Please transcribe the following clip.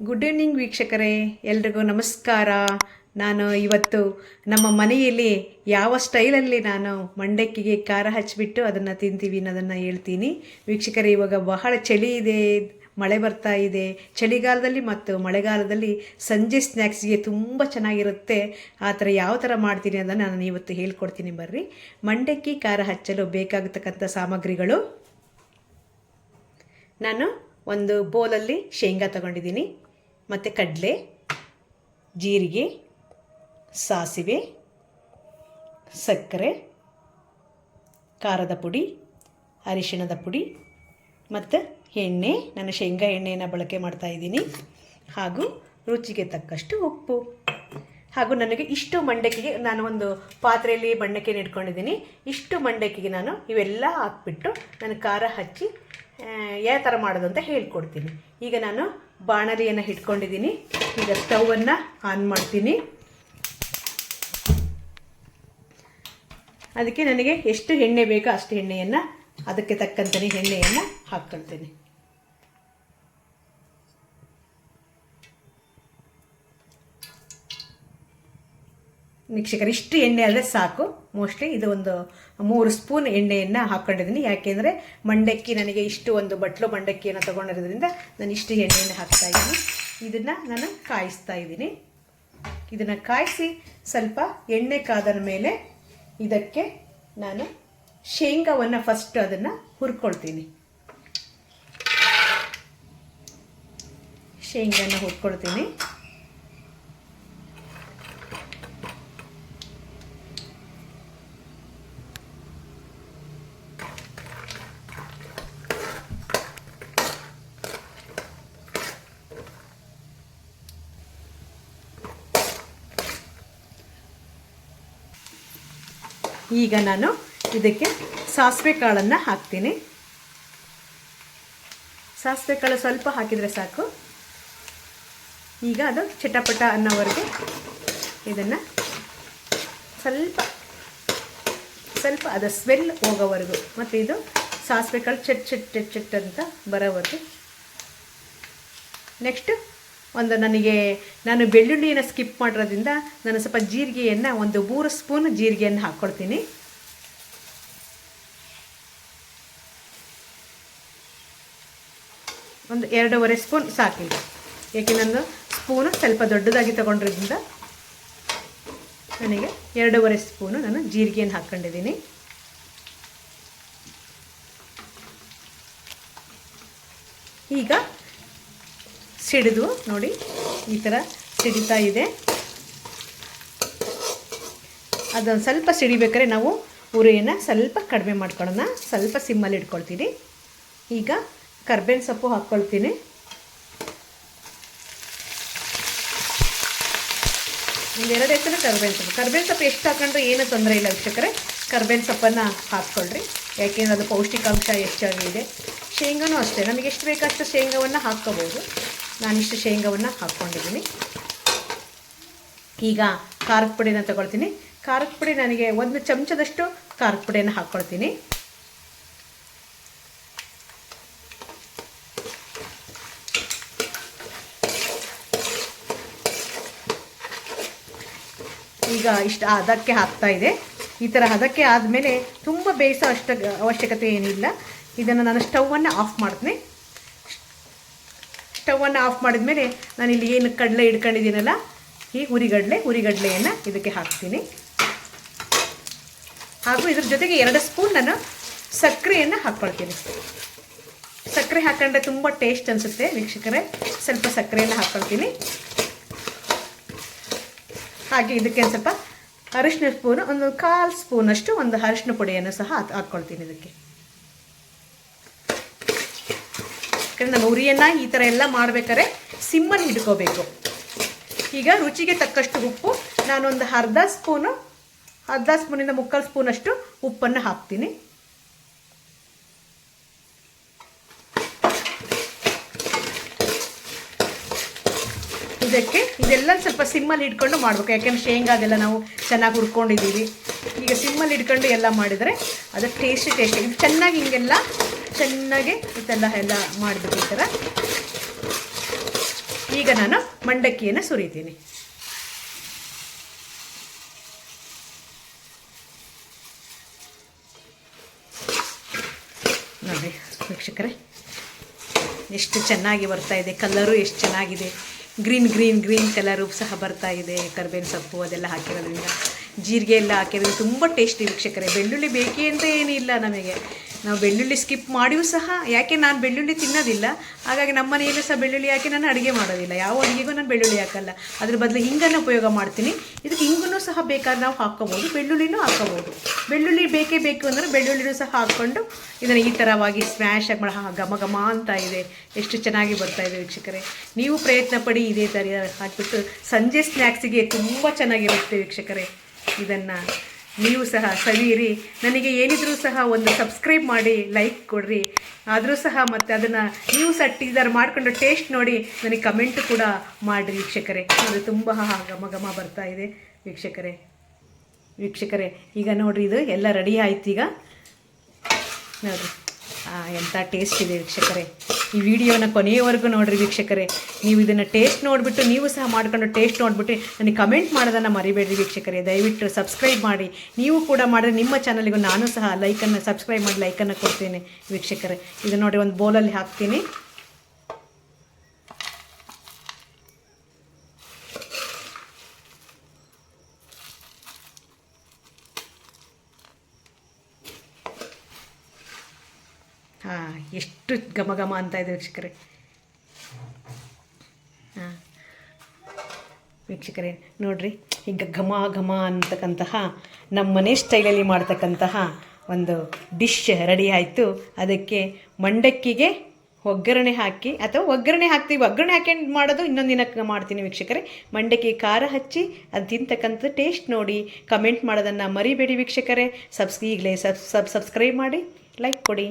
Good evening ವೀಕ್ಷಕರೇ. ಎಲ್ರಿಗೂ ನಮಸ್ಕಾರ. ನಾನು ಇವತ್ತು ನಮ್ಮ ಮನೆಯಲ್ಲಿ ಯಾವ ಸ್ಟೈಲಲ್ಲಿ ನಾನು ಮಂಡಕ್ಕಿಗೆ ಖಾರ ಹಚ್ಚಿಬಿಟ್ಟು ಅದನ್ನು ತಿಂತೀವಿ ಅನ್ನೋದನ್ನು ಹೇಳ್ತೀನಿ. ವೀಕ್ಷಕರೇ, ಇವಾಗ ಬಹಳ ಚಳಿ ಇದೆ, ಮಳೆ ಬರ್ತಾ ಇದೆ. ಚಳಿಗಾಲದಲ್ಲಿ ಮತ್ತು ಮಳೆಗಾಲದಲ್ಲಿ ಸಂಜೆ ಸ್ನ್ಯಾಕ್ಸ್ಗೆ ತುಂಬ ಚೆನ್ನಾಗಿರುತ್ತೆ. ಆ ಥರ ಯಾವ ಥರ ಮಾಡ್ತೀನಿ ಅದನ್ನು ನಾನು ಇವತ್ತು ಹೇಳ್ಕೊಡ್ತೀನಿ ಬರ್ರಿ. ಮಂಡಕ್ಕಿ ಖಾರ ಹಚ್ಚಲು ಬೇಕಾಗತಕ್ಕಂಥ ಸಾಮಗ್ರಿಗಳು. ನಾನು ಒಂದು ಬೋಲಲ್ಲಿ ಶೇಂಗಾ ತಗೊಂಡಿದ್ದೀನಿ. ಮತ್ತು ಕಡಲೆ, ಜೀರಿಗೆ, ಸಾಸಿವೆ, ಸಕ್ಕರೆ, ಖಾರದ ಪುಡಿ, ಅರಿಶಿಣದ ಪುಡಿ, ಮತ್ತು ಎಣ್ಣೆ. ನಾನು ಶೇಂಗಾ ಎಣ್ಣೆಯನ್ನು ಬಳಕೆ ಮಾಡ್ತಾ ಇದ್ದೀನಿ. ಹಾಗೂ ರುಚಿಗೆ ತಕ್ಕಷ್ಟು ಉಪ್ಪು. ಹಾಗೂ ನನಗೆ ಇಷ್ಟು ಮಂಡಕ್ಕಿಗೆ ನಾನು ಒಂದು ಪಾತ್ರೆಯಲ್ಲಿ ಮಂಡಕ್ಕಿನ ಇಟ್ಕೊಂಡಿದ್ದೀನಿ. ಇಷ್ಟು ಮಂಡಕ್ಕಿಗೆ ನಾನು ಇವೆಲ್ಲ ಹಾಕ್ಬಿಟ್ಟು ನಾನು ಖಾರ ಹಚ್ಚಿ ಯಾವ ಥರ ಮಾಡೋದು ಅಂತ ಹೇಳ್ಕೊಡ್ತೀನಿ. ಈಗ ನಾನು ಬಾಣಲಿಯನ್ನು ಇಟ್ಕೊಂಡಿದ್ದೀನಿ ಈಗ ಸ್ಟವನ್ನು ಆನ್ ಮಾಡ್ತೀನಿ. ಅದಕ್ಕೆ ನನಗೆ ಎಷ್ಟು ಎಣ್ಣೆ ಬೇಕೋ ಅಷ್ಟು ಎಣ್ಣೆಯನ್ನು, ಅದಕ್ಕೆ ತಕ್ಕಂತೆ ಎಣ್ಣೆಯನ್ನು ಹಾಕ್ಕೊಳ್ತೀನಿ. ವೀಕ್ಷಕರು, ಇಷ್ಟು ಎಣ್ಣೆ ಆದರೆ ಸಾಕು. ಮೋಸ್ಟ್ಲಿ ಇದು ಒಂದು ಮೂರು ಸ್ಪೂನ್ ಎಣ್ಣೆಯನ್ನು ಹಾಕ್ಕೊಂಡಿದ್ದೀನಿ ಯಾಕೆಂದರೆ ಮಂಡಕ್ಕಿ ನನಗೆ ಇಷ್ಟು ಒಂದು ಬಟ್ಲು ಮಂಡಕ್ಕಿಯನ್ನು ತೊಗೊಂಡಿರೋದ್ರಿಂದ ನಾನು ಇಷ್ಟು ಎಣ್ಣೆಯನ್ನು ಹಾಕ್ತಾ ಇದ್ದೀನಿ. ಇದನ್ನು ನಾನು ಕಾಯಿಸ್ತಾ ಇದ್ದೀನಿ. ಇದನ್ನು ಕಾಯಿಸಿ ಸ್ವಲ್ಪ ಎಣ್ಣೆ ಕಾದ ಮೇಲೆ ಇದಕ್ಕೆ ನಾನು ಶೇಂಗಾವನ್ನು ಫಸ್ಟ್ ಅದನ್ನು ಹುರ್ಕೊಳ್ತೀನಿ. ಶೇಂಗಾನ ಹುರ್ಕೊಳ್ತೀನಿ. ಈಗ ನಾನು ಇದಕ್ಕೆ ಸಾಸಿವೆ ಕಾಳನ್ನು ಹಾಕ್ತೀನಿ. ಸಾಸಿವೆ ಕಾಳು ಸ್ವಲ್ಪ ಹಾಕಿದರೆ ಸಾಕು. ಈಗ ಅದು ಚಟಪಟ ಅನ್ನೋವರೆಗೆ ಇದನ್ನು ಸ್ವಲ್ಪ ಸ್ವಲ್ಪ ಅದು ಸ್ಮೆಲ್ ಹೋಗೋವರೆಗೂ, ಮತ್ತು ಇದು ಸಾಸಿವೆ ಕಾಳು ಚಟ್ ಚಟ್ ಚಟ್ ಚಟ್ ಅಂತ ಬರೋವರೆಗೂ. ನೆಕ್ಸ್ಟ್ ಒಂದು ನನಗೆ, ನಾನು ಬೆಳ್ಳುಳ್ಳಿಯನ್ನು ಸ್ಕಿಪ್ ಮಾಡಿರೋದ್ರಿಂದ ನಾನು ಸ್ವಲ್ಪ ಜೀರಿಗೆಯನ್ನು, ಒಂದು ಮೂರು ಸ್ಪೂನ್ ಜೀರಿಗೆಯನ್ನು ಹಾಕ್ಕೊಡ್ತೀನಿ. ಒಂದು ಎರಡೂವರೆ ಸ್ಪೂನ್ ಸಾಕಿಲ್ಲ. ಏಕೆ ನಾನು ಸ್ಪೂನು ಸ್ವಲ್ಪ ದೊಡ್ಡದಾಗಿ ತಗೊಂಡಿರೋದ್ರಿಂದ ನನಗೆ ಎರಡೂವರೆ ಸ್ಪೂನು ನಾನು ಜೀರಿಗೆಯನ್ನು ಹಾಕ್ಕೊಂಡಿದ್ದೀನಿ. ಈಗ ಸಿಡಿದು ನೋಡಿ, ಈ ಥರ ಸಿಡಿತಾ ಇದೆ. ಅದೊಂದು ಸ್ವಲ್ಪ ಸಿಡಿಬೇಕಾದ್ರೆ ನಾವು ಉರಿಯನ್ನು ಸ್ವಲ್ಪ ಕಡಿಮೆ ಮಾಡ್ಕೊಳ್ಳೋಣ. ಸ್ವಲ್ಪ ಸಿಮ್ಮಲ್ಲಿ ಇಟ್ಕೊಳ್ತೀನಿ. ಈಗ ಕರ್ಬೇವಿನ ಸೊಪ್ಪು ಹಾಕ್ಕೊಳ್ತೀನಿ. ಒಂದು ಎರಡು ಹೆಸರು ಕರ್ಬೇವಿನ ಸೊಪ್ಪು. ಕರ್ಬೇವಿನ ಸೊಪ್ಪು ಎಷ್ಟು ಹಾಕೊಂಡ್ರೆ ಏನೂ ತೊಂದರೆ ಇಲ್ಲ ವೀಕ್ಷಕರೇ. ಕರ್ಬೇವಿನ ಸೊಪ್ಪನ್ನು ಹಾಕ್ಕೊಳ್ರಿ. ಯಾಕೆಂದ್ರೆ ಅದು ಪೌಷ್ಟಿಕಾಂಶ ಹೆಚ್ಚಾಗಿದೆ. ಶೇಂಗಾನೂ ಅಷ್ಟೇ. ನಮಗೆ ಎಷ್ಟು ಬೇಕಷ್ಟು ಶೇಂಗಾವನ್ನು ಹಾಕ್ಕೋಬೋದು. ನಾನಿಷ್ಟು ಶೇಂಗಾವನ್ನು ಹಾಕ್ಕೊಂಡಿದ್ದೀನಿ. ಈಗ ಖಾರದ ಪುಡಿನ ತಗೊಳ್ತೀನಿ. ಖಾರದ ಪುಡಿ ನನಗೆ ಒಂದು ಚಮಚದಷ್ಟು ಖಾರದ ಪುಡಿಯನ್ನು ಹಾಕ್ಕೊಳ್ತೀನಿ. ಈಗ ಇಷ್ಟು ಹದಕ್ಕೆ ಹಾಕ್ತಾ ಇದೆ. ಈ ಥರ ಹದಕ್ಕೆ ಆದಮೇಲೆ ತುಂಬ ಬೇಯಿಸೋ ಅಷ್ಟ ಅವಶ್ಯಕತೆ ಏನಿಲ್ಲ. ಇದನ್ನು ನಾನು ಸ್ಟವನ್ನು ಆಫ್ ಮಾಡ್ತೀನಿ. ಸ್ಟವನ್ನು ಆಫ್ ಮಾಡಿದ್ಮೇಲೆ ನಾನು ಇಲ್ಲಿ ಏನು ಕಡಲೆ ಇಟ್ಕೊಂಡಿದ್ದೀನಲ್ಲ, ಈ ಹುರಿಗಡಲೆ, ಹುರಿಗಡಲೆಯನ್ನು ಇದಕ್ಕೆ ಹಾಕ್ತೀನಿ. ಹಾಗೂ ಇದ್ರ ಜೊತೆಗೆ ಎರಡು ಸ್ಪೂನ್ ನಾನು ಸಕ್ಕರೆಯನ್ನು ಹಾಕ್ಕೊಳ್ತೀನಿ. ಸಕ್ಕರೆ ಹಾಕೊಂಡ್ರೆ ತುಂಬ ಟೇಸ್ಟ್ ಅನಿಸುತ್ತೆ ವೀಕ್ಷಕರೇ. ಸ್ವಲ್ಪ ಸಕ್ಕರೆಯನ್ನು ಹಾಕ್ಕೊಳ್ತೀನಿ. ಹಾಗೆ ಇದಕ್ಕೆ ಸ್ವಲ್ಪ ಅರಿಶಿನ ಸ್ಪೂನು, ಒಂದು ಕಾಲು ಸ್ಪೂನಷ್ಟು ಒಂದು ಅರಿಶಿನ ಪುಡಿಯನ್ನು ಸಹ ಹಾಕ್- ಹಾಕ್ಕೊಳ್ತೀನಿ ಇದಕ್ಕೆ. ಯಾಕಂದ್ರೆ ನಾನು ಉರಿಯನ್ನ ಈ ಥರ ಎಲ್ಲ ಮಾಡ್ಬೇಕಾದ್ರೆ ಸಿಮ್ಮಲ್ಲಿ ಹಿಡ್ಕೋಬೇಕು. ಈಗ ರುಚಿಗೆ ತಕ್ಕಷ್ಟು ಉಪ್ಪು. ನಾನೊಂದು ಅರ್ಧ ಸ್ಪೂನು, ಅರ್ಧ ಸ್ಪೂನಿಂದ ಮುಕ್ಕಾಲು ಸ್ಪೂನಷ್ಟು ಉಪ್ಪನ್ನು ಹಾಕ್ತೀನಿ. ಇದಕ್ಕೆ ಇದೆಲ್ಲ ಸ್ವಲ್ಪ ಸಿಮ್ಮಲ್ಲಿ ಇಟ್ಕೊಂಡು ಮಾಡಬೇಕು. ಯಾಕೆಂದ್ರೆ ಶೇಂಗಾದೆಲ್ಲ ನಾವು ಚೆನ್ನಾಗಿ ಹುರ್ಕೊಂಡಿದ್ದೀವಿ. ಈಗ ಸಿಮ್ಮಲ್ಲಿ ಇಟ್ಕೊಂಡು ಎಲ್ಲ ಮಾಡಿದರೆ ಅದು ಟೇಸ್ಟಿ ಟೇಸ್ಟಿ ಚೆನ್ನಾಗಿ ಹಿಂಗೆಲ್ಲ ಚೆನ್ನಾಗಿ ಇದೆಲ್ಲ ಎಲ್ಲ ಮಾಡಿಬಿಟ್ಟಿರ್ತಾರೆ ಈಗ ನಾನು ಮಂಡಕ್ಕಿಯನ್ನು ಸುರಿತೀನಿ. ನೋಡಿ, ವೀಕ್ಷಕರೇ, ಎಷ್ಟು ಚೆನ್ನಾಗಿ ಬರ್ತಾ ಇದೆ, ಕಲರು ಎಷ್ಟು ಚೆನ್ನಾಗಿದೆ. ಗ್ರೀನ್ ಗ್ರೀನ್ ಗ್ರೀನ್ ಕಲರು ಸಹ ಬರ್ತಾ ಇದೆ, ಕರ್ಬೇವಿನ ಸೊಪ್ಪು ಅದೆಲ್ಲ ಹಾಕಿರೋದ್ರಿಂದ. ಜೀರಿಗೆ ಎಲ್ಲ ಹಾಕಿದ್ರೆ ತುಂಬ ಟೇಸ್ಟಿ ವೀಕ್ಷಕರೇ. ಬೆಳ್ಳುಳ್ಳಿ ಬೇಕೇ ಅಂತ ಏನಿಲ್ಲ ನಮಗೆ. ನಾವು ಬೆಳ್ಳುಳ್ಳಿ ಸ್ಕಿಪ್ ಮಾಡಿಯೂ ಸಹ, ಯಾಕೆ ನಾನು ಬೆಳ್ಳುಳ್ಳಿ ತಿನ್ನೋದಿಲ್ಲ, ಹಾಗಾಗಿ ನಮ್ಮ ಮನೆಯಲ್ಲೂ ಸಹ ಬೆಳ್ಳುಳ್ಳಿ ಹಾಕಿ ನಾನು ಅಡುಗೆ ಮಾಡೋದಿಲ್ಲ. ಯಾವ ಅಡುಗೆಗೂ ನಾನು ಬೆಳ್ಳುಳ್ಳಿ ಹಾಕಲ್ಲ. ಅದ್ರ ಬದಲು ಹಿಂಗನ್ನು ಉಪಯೋಗ ಮಾಡ್ತೀನಿ. ಇದಕ್ಕೆ ಹಿಂಗೂ ಸಹ ಬೇಕಾದ್ರೆ ನಾವು ಹಾಕ್ಕೋಬೋದು, ಬೆಳ್ಳುಳ್ಳಿನೂ ಹಾಕ್ಕೋಬೋದು. ಬೆಳ್ಳುಳ್ಳಿ ಬೇಕೇ ಬೇಕು ಅಂದರೆ ಬೆಳ್ಳುಳ್ಳಿನೂ ಸಹ ಹಾಕ್ಕೊಂಡು ಇದನ್ನು ಈ ಥರವಾಗಿ ಸ್ಮ್ಯಾಶ್ ಆಗಿ ಮಾಡಿ ಘಮ ಘಮ ಅಂತ ಇದೆ. ಎಷ್ಟು ಚೆನ್ನಾಗಿ ಬರ್ತಾ ಇದೆ ವೀಕ್ಷಕರೇ. ನೀವು ಪ್ರಯತ್ನ ಪಡಿ ಇದೇ ಥರ ಹಾಕಿಬಿಟ್ಟು ಸಂಜೆ ಸ್ನ್ಯಾಕ್ಸಿಗೆ ತುಂಬ ಚೆನ್ನಾಗಿರುತ್ತೆ ವೀಕ್ಷಕರೇ. ಇದನ್ನು ನೀವು ಸಹ ಸವಿಯಿರಿ ನನಗೆ ಏನಿದ್ರೂ ಸಹ ಒಂದು ಸಬ್ಸ್ಕ್ರೈಬ್ ಮಾಡಿ ಲೈಕ್ ಕೊಡ್ರಿ. ಆದರೂ ಸಹ ಮತ್ತು ಅದನ್ನು ನೀವು ಸಹ ಟೀಸರ್ ಮಾಡಿಕೊಂಡು ಟೇಸ್ಟ್ ನೋಡಿ ನನಗೆ ಕಮೆಂಟ್ ಕೂಡ ಮಾಡಿರಿ ವೀಕ್ಷಕರೇ. ಅದು ತುಂಬ ಘಮ ಘಮ ಬರ್ತಾ ಇದೆ ವೀಕ್ಷಕರೇ. ವೀಕ್ಷಕರೇ, ಈಗ ನೋಡಿರಿ ಇದು ಎಲ್ಲ ರೆಡಿ ಆಯ್ತು ಈಗ. ನೋಡಿರಿ ಎಂಥ ಟೇಸ್ಟ್ ಇದೆ ವೀಕ್ಷಕರೇ. ಈ ವಿಡಿಯೋನ ಕೊನೆಯವರೆಗೂ ನೋಡಿರಿ ವೀಕ್ಷಕರೇ. ನೀವು ಇದನ್ನು ಟೇಸ್ಟ್ ನೋಡಿಬಿಟ್ಟು, ನೀವು ಸಹ ಮಾಡ್ಕೊಂಡು ಟೇಸ್ಟ್ ನೋಡಿಬಿಟ್ಟು ನನಗೆ ಕಮೆಂಟ್ ಮಾಡೋದನ್ನು ಮರಿಬೇಡ್ರಿ ವೀಕ್ಷಕರೇ. ದಯವಿಟ್ಟು ಸಬ್ಸ್ಕ್ರೈಬ್ ಮಾಡಿ. ನೀವು ಕೂಡ ಮಾಡಿದ್ರೆ ನಿಮ್ಮ ಚಾನಲಿಗೂ ನಾನು ಸಹ ಲೈಕನ್ನು ಸಬ್ಸ್ಕ್ರೈಬ್ ಮಾಡಿ ಲೈಕನ್ನು ಕೊಡ್ತೀನಿ ವೀಕ್ಷಕರೇ. ಇದು ನೋಡಿ ಒಂದು ಬೋಲಲ್ಲಿ ಹಾಕ್ತೀನಿ. ಹಾಂ, ಎಷ್ಟು ಘಮ ಅಂತ ಇದೆ ವೀಕ್ಷಕರೇ. ಹಾಂ. ವೀಕ್ಷಕರೇ, ನೋಡ್ರಿ, ಈಗ ಘಮ ಘಮ ಅಂತಕ್ಕಂತಹ ನಮ್ಮ ಮನೆ ಸ್ಟೈಲಲ್ಲಿ ಮಾಡ್ತಕ್ಕಂತಹ ಒಂದು ಡಿಶ್ ರೆಡಿ ಆಯಿತು. ಅದಕ್ಕೆ ಮಂಡಕ್ಕಿಗೆ ಒಗ್ಗರಣೆ ಹಾಕಿ, ಅಥವಾ ಒಗ್ಗರಣೆ ಹಾಕ್ತೀವಿ. ಒಗ್ಗರಣೆ ಹಾಕೊಂಡು ಮಾಡೋದು? ಇನ್ನೊಂದು ದಿನಕ್ಕೆ ಮಾಡ್ತೀನಿ ವೀಕ್ಷಕರೇ. ಮಂಡಕ್ಕಿ ಖಾರ ಹಚ್ಚಿ, ಅದು ತಿಂತಕ್ಕಂಥ ಟೇಸ್ಟ್ ನೋಡಿ ಕಮೆಂಟ್ ಮಾಡೋದನ್ನು ಮರಿಬೇಡಿ ವೀಕ್ಷಕರೇ. ಸಬ್ಸ್ ಈಗಲೇ ಸಬ್ ಸಬ್ ಸಬ್ಸ್ಕ್ರೈಬ್ ಮಾಡಿ ಲೈಕ್ ಕೊಡಿ.